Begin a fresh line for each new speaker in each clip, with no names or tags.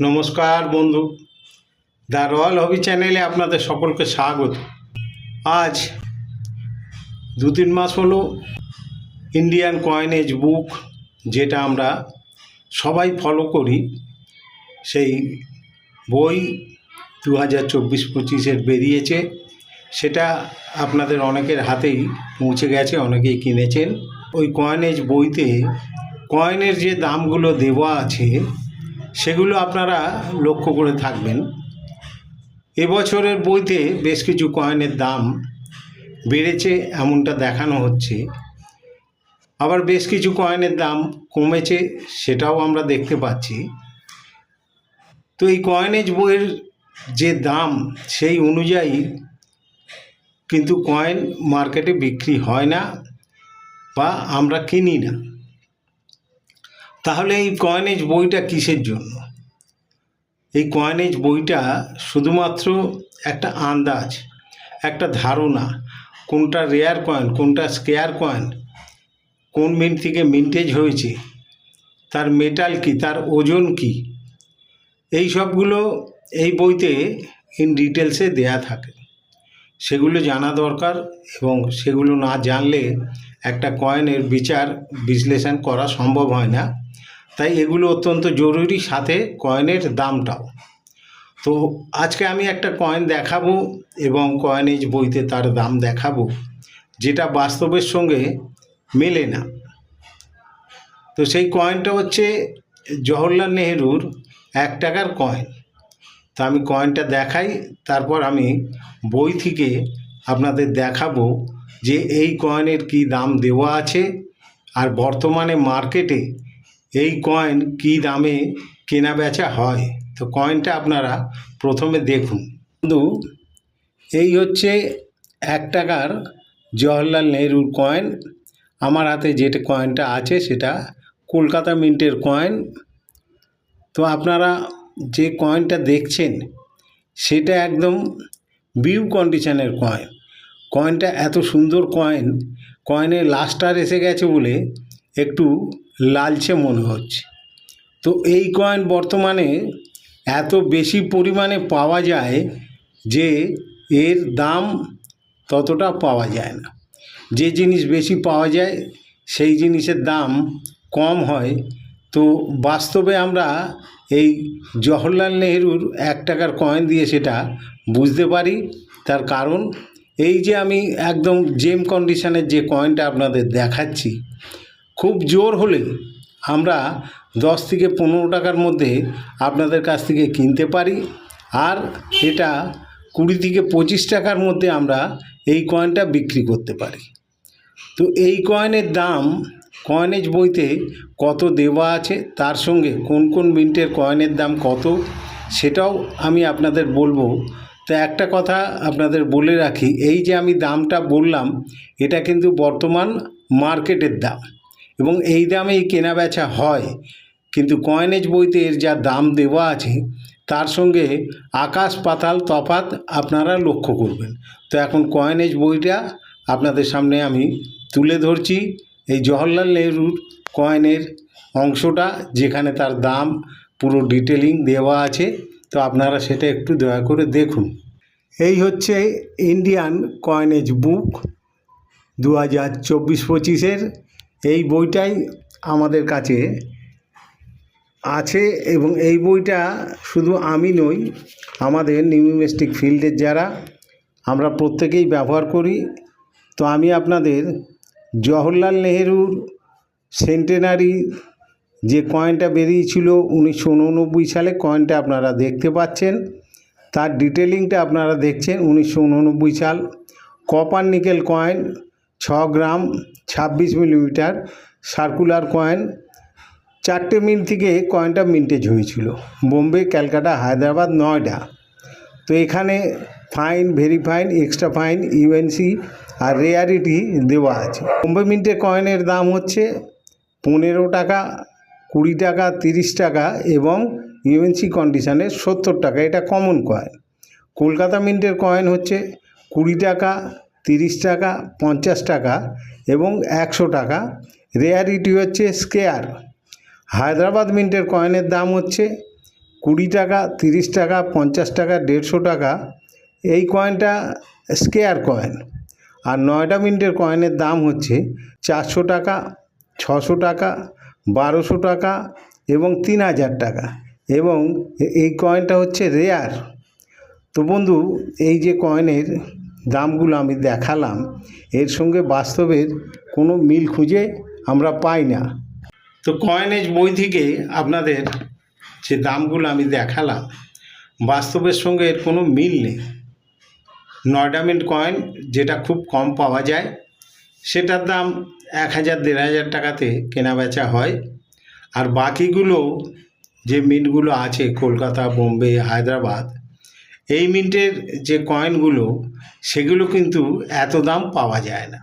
নমস্কার বন্ধু। The royal হবি চ্যানেলে আপনাদের সকলকে স্বাগত। আজ দু তিন মাস হলো ইন্ডিয়ান কয়েনেজ বুক, যেটা আমরা সবাই ফলো করি। সেই বই দু হাজার চব্বিশ পঁচিশের বেরিয়েছে। সেটা আপনাদের অনেকের হাতেই পৌঁছে গেছে, অনেকেই কিনেছেন। ওই কয়েনেজ বইতে কয়েনের যে দামগুলো দেওয়া আছে সেগুলো আপনারা লক্ষ্য করে থাকবেন। এবছরের বইতে বেশ কিছু কয়েনের দাম বেড়েছে, এমনটা দেখানো হচ্ছে। আবার বেশ কিছু কয়েনের দাম কমেছে, সেটাও আমরা দেখতে পাচ্ছি। তো এই কয়েনেজ বইয়ের যে দাম, সেই অনুযায়ী কিন্তু কয়েন মার্কেটে বিক্রি হয় না বা আমরা কিনি না। তাহলে এই কয়েনেজ বইটা কিসের জন্য? এই কয়েনেজ বইটা শুধুমাত্র একটা আন্দাজ, একটা ধারণা, কোনটা রেয়ার কয়েন কোনটা স্কেয়ার কয়েন কোন মিন্ট থেকে মিন্টেজ হয়েছে, তার মেটাল কি, তার ওজন কি, এই সবগুলো এই বইতে ইন ডিটেলসে দেয়া থাকে। সেগুলো জানা দরকার এবং সেগুলো না জানলে একটা কয়েনের বিচার, বিশ্লেষণ করা সম্ভব হয় না। তাই এগুলো অত্যন্ত জরুরি সাথে কয়েনের দামটাও। তো আজকে আমি একটা কয়েন দেখাবো এবং কয়েনেজ বইতে তার দাম দেখাবো, যেটা বাস্তবের সঙ্গে মেলে না। তো সেই কয়েনটা হচ্ছে জওহরলাল নেহরুর এক টাকার কয়েন তা আমি কয়েনটা দেখাই, তারপর আমি বই থেকে আপনাদের দেখাবো যে এই কয়েনের কি দাম দেওয়া আছে, আর বর্তমানে মার্কেটে এই কয়েন কি দামে কেনা বেচা হয়? তো কয়েনটা আপনারা প্রথমে দেখুন। কিন্তু এই হচ্ছে এক টাকার জওহরলাল নেহরুর কয়েন আমার হাতে যেটা কয়েনটা আছে সেটা কলকাতা মিন্টের কয়েন তো আপনারা যে কয়েনটা দেখছেন, সেটা একদম বিউ কন্ডিশনের কয়েন কয়েনটা এত সুন্দর কয়েন কয়েনের লাস্টার এসে গেছে বলে একটু লালচে মনে হচ্ছে। তো এই কয়েন বর্তমানে এত বেশি পরিমাণে পাওয়া যায় যে এর দাম ততটা পাওয়া যায় না। যে জিনিস বেশি পাওয়া যায়, সেই জিনিসের দাম কম হয়। তো বাস্তবে আমরা এই জওহরলাল নেহরুর এক টাকার কয়েন দিয়ে সেটা বুঝতে পারি। তার কারণ, এই যে আমি একদম জেম কন্ডিশনের যে কয়েনটা আপনাদের দেখাচ্ছি খুব জোর হলে আমরা দশ থেকে পনেরো টাকার মধ্যে আপনাদের কাছ থেকে কিনতে পারি। আর এটা কুড়ি থেকে পঁচিশ টাকার মধ্যে আমরা এই কয়েনটা বিক্রি করতে পারি। তো এই কয়েনের দাম কয়েনেজ বইতে কত দেওয়া আছে, তার সঙ্গে কোন কোন মিন্টের কয়েনের দাম কত, সেটাও আমি আপনাদের বলব। তো একটা কথা আপনাদের বলে রাখি, এই যে আমি দামটা বললাম, এটা কিন্তু বর্তমান মার্কেটের দাম। এবং এই দামেই কেনা বেচা হয়। কিন্তু কয়েনেজ বইতে এর যা দাম দেওয়া আছে, তার সঙ্গে আকাশ পাতাল তফাত আপনারা লক্ষ্য করবেন। তো এখন কয়েনেজ বইটা আপনাদের সামনে আমি তুলে ধরছি। এই জওহরলাল নেহরুর কয়েনের অংশটা, যেখানে তার দাম পুরো ডিটেলিং দেওয়া আছে। তো আপনারা সেটা একটু দয়া করে দেখুন। এই হচ্ছে ইন্ডিয়ান কয়েনেজ বুক দু হাজার চব্বিশ পঁচিশের এই বইটাই আমাদের কাছে আছে এবং এই বইটা শুধু আমি নই, আমাদের নিউমিস্টিক ফিল্ডের যারা, আমরা প্রত্যেকেই ব্যবহার করি। তো আমি আপনাদের জওহরলাল নেহেরুর সেন্টেনারি যে কয়েনটা বেরিয়েছিল উনিশশো উননব্বই সালে কয়েনটা আপনারা দেখতে পাচ্ছেন। তার ডিটেলিংটা আপনারা দেখছেন উনিশশো উননব্বই সাল। কপার নিকেল কয়েন ছ গ্রাম ছাব্বিশ মিলিমিটার সার্কুলার কয়েন। চারটে মিল থেকে কয়েনটা মিন্টেজ হয়েছিল। বোম্বে, ক্যালকাটা, হায়দ্রাবাদ, নয়ডা। তো এখানে fine, very fine, extra fine, UNC আর রেয়ারিটি দেওয়া আছে। বোম্বে মিন্টের কয়েনের দাম হচ্ছে পনেরো টাকা, কুড়ি টাকা, তিরিশ টাকা এবং ইউএনসি কন্ডিশনে সত্তর টাকা। এটা কমন কয়েন। কলকাতা মিন্টের কয়েন হচ্ছে কুড়ি টাকা তিরিশ টাকা, পঞ্চাশ টাকা এবং একশো টাকা। রেয়ারিটি হচ্ছে স্কেয়ার হায়দ্রাবাদ মিন্টের কয়েনের দাম হচ্ছে কুড়ি টাকা, তিরিশ টাকা, পঞ্চাশ টাকা, দেড়শো টাকা। এই কয়েনটা স্কেয়ার কয়েন আর নয়ডা মিন্টের কয়েনের দাম হচ্ছে চারশো টাকা, ছশো টাকা, বারোশো টাকা এবং তিন হাজার টাকা। এবং এই কয়েনটা হচ্ছে রেয়ার তো বন্ধু, এই যে কয়েনের দামগুলো আমি দেখালাম, এর সঙ্গে বাস্তবের কোনো মিল খুঁজে আমরা পাই না। তো কয়েনেজ বই থেকে আপনাদের যে দামগুলো আমি দেখালাম, বাস্তবের সঙ্গে এর কোনো মিল নেই। নয়ডামেন্ট কয়েন যেটা খুব কম পাওয়া যায়, সেটার দাম এক হাজার, দেড় হাজার টাকাতে কেনা বেচা হয়। আর বাকিগুলো যে মিন্টগুলো আছে, কলকাতা, বোম্বে, হায়দ্রাবাদ এই মিন্টের যে কয়েনগুলো, সেগুলো কিন্তু এত দাম পাওয়া যায় না।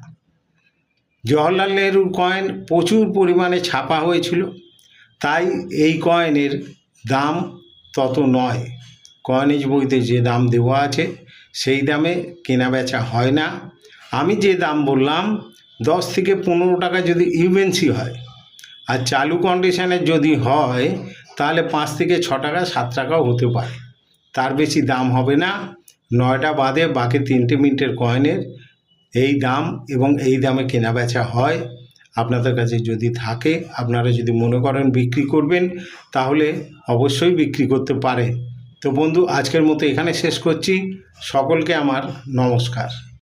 জওহরলাল নেহরুর কয়েন প্রচুর পরিমাণে ছাপা হয়েছিল, তাই এই কয়েনের দাম তত নয়। কয়েনেজ বইতে যে দাম দেওয়া আছে, সেই দামে কেনা বেচা হয় না। আমি যে দাম বললাম, দশ থেকে পনেরো টাকা যদি ইউএনসি হয়, আর চালু কন্ডিশনের যদি হয়, তাহলে পাঁচ থেকে ছ টাকা, সাত টাকাও হতে পারে। তার বেশি দাম হবে না। নয়টা বাদে বাকি তিনটে মিনিটের কয়েনের এই দাম এবং এই দামে কেনা বেচা হয়। আপনাদের কাছে যদি থাকে, আপনারা যদি মনে করেন বিক্রি করবেন, তাহলে অবশ্যই বিক্রি করতে পারে। তো বন্ধু, আজকের মতো এখানে শেষ করছি। সকলকে আমার নমস্কার।